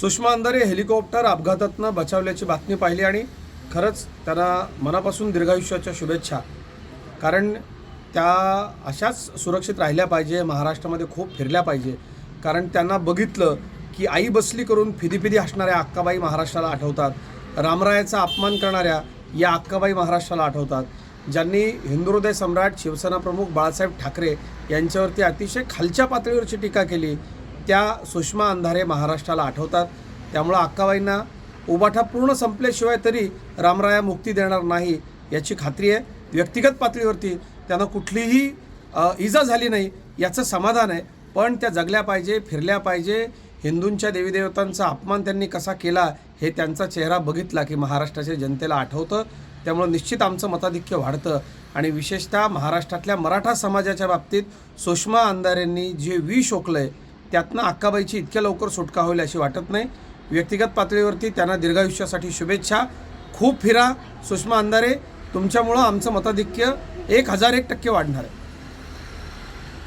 Sushma Andhare helicopter अपघातातनं बचावल्याची बातमी पाहिली आणि खरंच त्यांना मनापासून दीर्घायुष्याच्या शुभेच्छा. कारण त्या अशाच सुरक्षित राहिल्या पाहिजे महाराष्ट्रामध्ये खूप फिरल्या पाहिजे. कारण त्यांना बघितलं की आई बसली करून फिदीफिदी हसणाऱ्या अक्काबाई महाराष्ट्राला आठवतात. रामरायाचा अपमान करणाऱ्या या अक्काबाई महाराष्ट्राला आठवतात. ज्यांनी हिंदुहृदय सम्राट शिवसेना प्रमुख बाळासाहेब ठाकरे यांच्यावरती अतिशय खालच्या पातळीवरची टीका केली. त्या सुषमा अंधारे महाराष्ट्राला आठवतात. त्यामुळं अक्काबाईंना उबाठा पूर्ण संपल्याशिवाय तरी रामराया मुक्ती देणार नाही याची खात्री आहे. व्यक्तिगत पातळीवरती त्यांना कुठलीही इजा झाली नाही याचं समाधान आहे. पण त्या जगल्या पाहिजे फिरल्या पाहिजे. हिंदूंच्या देवीदेवतांचा अपमान त्यांनी कसा केला हे त्यांचा चेहरा बघितला की महाराष्ट्राच्या जनतेला आठवतं. त्यामुळं निश्चित आमचं मताधिक्य वाढतं. आणि विशेषतः महाराष्ट्रातल्या मराठा समाजाच्या बाबतीत सुषमा अंधारेंनी जे विष ओकलं आहे त्यातनं अक्काबाईची इतक्या लवकर सुटका होईल अशी वाटत नाही. व्यक्तिगत पातळीवरती त्यांना दीर्घायुष्यासाठी शुभेच्छा. खूप फिरा. सुषमा अंधारे तुमच्यामुळं आमचं मताधिक्य एक हजार एक टक्के वाढणार आहे.